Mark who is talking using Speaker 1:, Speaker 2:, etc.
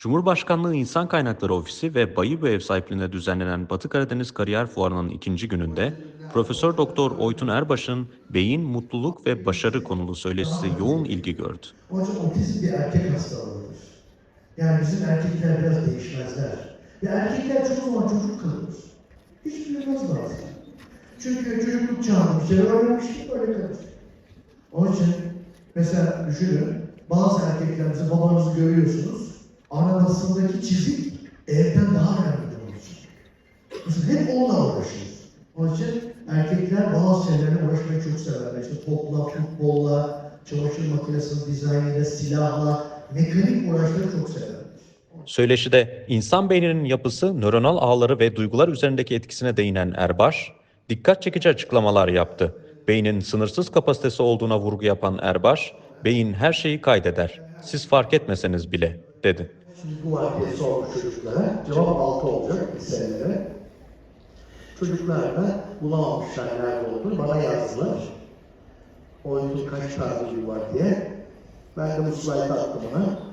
Speaker 1: Cumhurbaşkanlığı İnsan Kaynakları Ofisi ve Bayı Ev sahipliğinde düzenlenen Batı Karadeniz Kariyer Fuarı'nın ikinci gününde Profesör Doktor Oytun Erbaş'ın Beyin, Mutluluk ve Başarı konulu söyleşisi yoğun ilgi gördü.
Speaker 2: İçin otizm bir erkek hastalığıdır. Yani bizim erkekler biraz değişmezler. Ve erkekler çok zaman çocuk kalır. Hiç bilmez bazen. Çünkü çocukluk çağında bir şeyler öğrenmiş ki böyle kalır. Onun için mesela düşünün, bazı erkekler mesela babanızı görüyorsunuz, arabasındaki çizik evden daha önemli için. Mesela hep onunla uğraşır. Onun için erkekler bazı şeylerle uğraşmayı çok severler. İşte topla, futbolla, çamaşır makinesinin dizaynıyla, silahla, mekanik uğraşları çok severler.
Speaker 1: Söyleşide insan beyninin yapısı, nöronal ağları ve duygular üzerindeki etkisine değinen Erbaş, dikkat çekici açıklamalar yaptı. Beynin sınırsız kapasitesi olduğuna vurgu yapan Erbaş, beyin her şeyi kaydeder, siz fark etmeseniz bile, dedi.
Speaker 2: Şimdi bu vakti sormuş çocuklara, cevap 6 olacak liselere. Çocuklar da bulamamışlar nerede olduğunu bana yazdılar. Oyunun kaç tane var diye. Ben de bu slaytı attım ona.